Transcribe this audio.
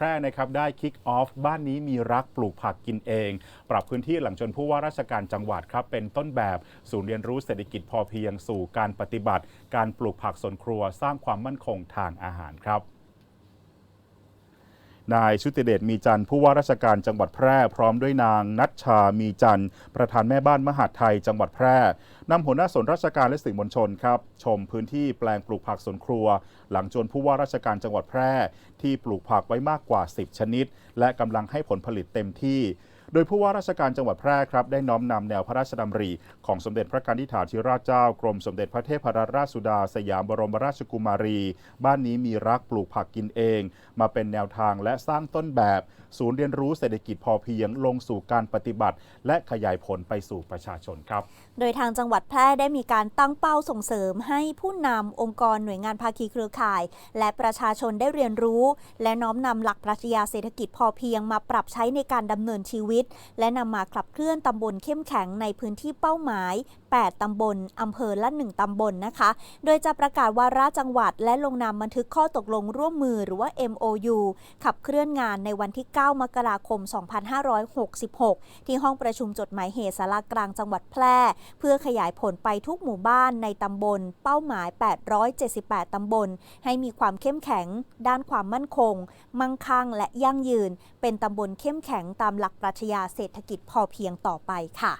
พร่นะครับได้คิกออฟบ้านนี้มีรักปลูกผักกินเอง ปรับพื้นที่หลังจนผู้ว่าราชการจังหวัดครับ เป็นต้นแบบศูนย์เรียนรู้เศรษฐกิจพอเพียงสู่การปฏิบัติ การปลูกผักสวนครัวสร้างความมั่นคงทางอาหารครับ นายชุติเดชมีจันทร์ผู้ว่าราชการจังหวัดแพร่ พร้อมด้วยนางนัชชามีจันทร์ประธานแม่บ้านมหาดไทยจังหวัดแพร่นำหัวหน้าส่วนราชการและสื่อมวลชนครับ ชมพื้นที่แปลงปลูกผักสวนครัว หลังจวนผู้ว่าราชการจังหวัดแพร่ ที่ปลูกผักไว้มากกว่า 10 ชนิด และกำลังให้ผลผลิตเต็มที่ โดยผู้ว่าราชการจังหวัดแพร่ครับได้น้อมนำแนวพระราชดำริของสมเด็จพระกนิษฐาธิราชเจ้ากรมสมเด็จพระเทพรัตนราชสุดา สยามบรมราชกุมารี บ้านนี้มีรักปลูกผักกินเอง มาเป็นแนวทางและสร้างต้นแบบ ศูนย์เรียนรู้เศรษฐกิจพอเพียงลงสู่การปฏิบัติ และขยายผลไปสู่ประชาชนครับ โดยทางจังหวัดแพร่ได้มีการตั้งเป้าส่งเสริมให้ผู้นำองค์กรหน่วยงานภาคีเครือข่าย และประชาชนได้เรียนรู้ และน้อมนำหลักปรัชญาเศรษฐกิจพอเพียงมาปรับใช้ในการดำเนินชีวิตวิต และนำมาขับเคลื่อนตำบลเข้มแข็งในพื้นที่เป้าหมาย 8 ตำบล อำเภอละ 1 ตำบลนะคะ โดยจะประกาศวาระจังหวัด และลงนามบันทึกข้อตกลงร่วมมือหรือว่า MOU ขับเคลื่อนงานในวันที่ 9 มกราคม 2566 ที่ห้องประชุมจดหมายเหตุสารากลางจังหวัดแพร่ เพื่อขยายผลไปทุกหมู่บ้านในตำบล เป้าหมาย 878 ตำบล ให้มีความเข้มแข็ง ด้านความมั่นคง มั่งคั่ง และยั่งยืน เป็นตำบลเข้มแข็งตามหลักปรัชญาเศรษฐกิจพอเพียงต่อไปค่ะ